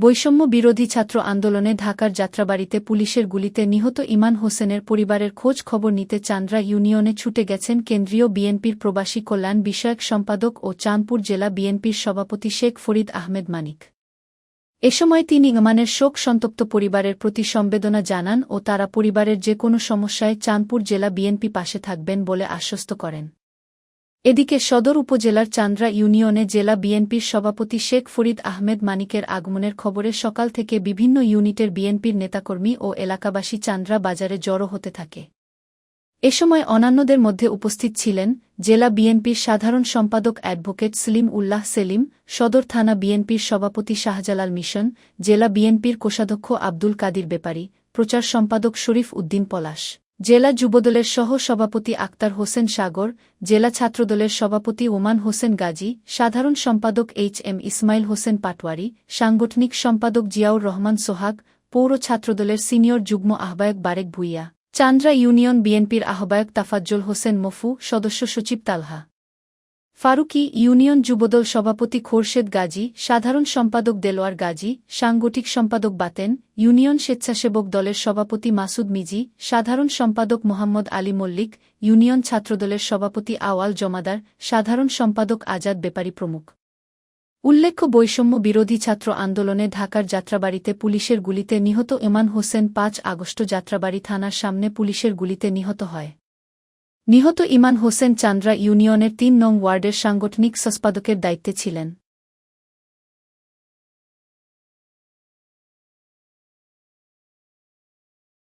বৈষম্য বিরোধী ছাত্র আন্দোলনে ঢাকার যাত্রাবাড়িতে পুলিশের গুলিতে নিহত ইমান হোসেনের পরিবারের খোঁজ খবর নিতে চান্দ্রা ইউনিয়নে ছুটে গেছেন কেন্দ্রীয় বিএনপির প্রবাসী কল্যাণ বিষয়ক সম্পাদক ও চাঁদপুর জেলা বিএনপির সভাপতি শেখ ফরিদ আহমেদ মানিক। এ সময় তিনি ইমানের শোক সন্তপ্ত পরিবারের প্রতি সম্বেদনা জানান ও তারা পরিবারের যে কোনো সমস্যায় চাঁদপুর জেলা বিএনপি পাশে থাকবেন বলে আশ্বস্ত করেন। এদিকে সদর উপজেলার চান্দ্রা ইউনিয়নে জেলা বিএনপির সভাপতি শেখ ফরিদ আহমেদ মানিকের আগমনের খবরে সকাল থেকে বিভিন্ন ইউনিটের বিএনপির নেতাকর্মী ও এলাকাবাসী চান্দ্রা বাজারে জড়ো হতে থাকে। এ সময় অন্যান্যদের মধ্যে উপস্থিত ছিলেন জেলা বিএনপির সাধারণ সম্পাদক অ্যাডভোকেট সলিম উল্লাহ সেলিম, সদর থানা বিএনপির সভাপতি শাহজালাল মিশন, জেলা বিএনপির কোষাধ্যক্ষ আব্দুল কাদির বেপারী, প্রচার সম্পাদক শরীফ উদ্দিন পলাশ। জেলা যুবদলের সহ সভাপতি আক্তার হোসেন সাগর, জেলা ছাত্রদলের সভাপতি ওমান হোসেন গাজী, সাধারণ সম্পাদক এইচ এম ইসমাইল হোসেন পাটওয়ারি সাংগঠনিক সম্পাদক জিয়াউর রহমান সোহাগ, পৌর ছাত্রদলের সিনিয়র যুগ্ম আহ্বায়ক বারেক ভুইয়া, চান্দ্রা ইউনিয়ন বিএনপির আহ্বায়ক তাফাজ্জল হোসেন মফু, সদস্য সচিব তালহা। ফারুকি ইউনিয়ন যুবদল সভাপতি খোরশেদ গাজী, সাধারণ সম্পাদক দেলোয়ার গাজী সাংগঠিক সম্পাদক বাতেন, ইউনিয়ন স্বেচ্ছাসেবক দলের সভাপতি মাসুদ মিজি, সাধারণ সম্পাদক মোহাম্মদ আলী মল্লিক, ইউনিয়ন ছাত্রদলের সভাপতি আওয়াল জমাদার, সাধারণ সম্পাদক আজাদ বেপারী প্রমুখ। উল্লেখ্য, বৈষম্য বিরোধী ছাত্র আন্দোলনে ঢাকার যাত্রাবাড়িতে পুলিশের গুলিতে নিহত এমান হোসেন পাঁচ আগস্ট যাত্রাবাড়ি থানার সামনে পুলিশের গুলিতে নিহত হয়। নিহত ইমান হোসেন চান্দ্রা ইউনিয়নের তিন নং ওয়ার্ডের সাংগঠনিক সম্পাদকের দায়িত্বে ছিলেন।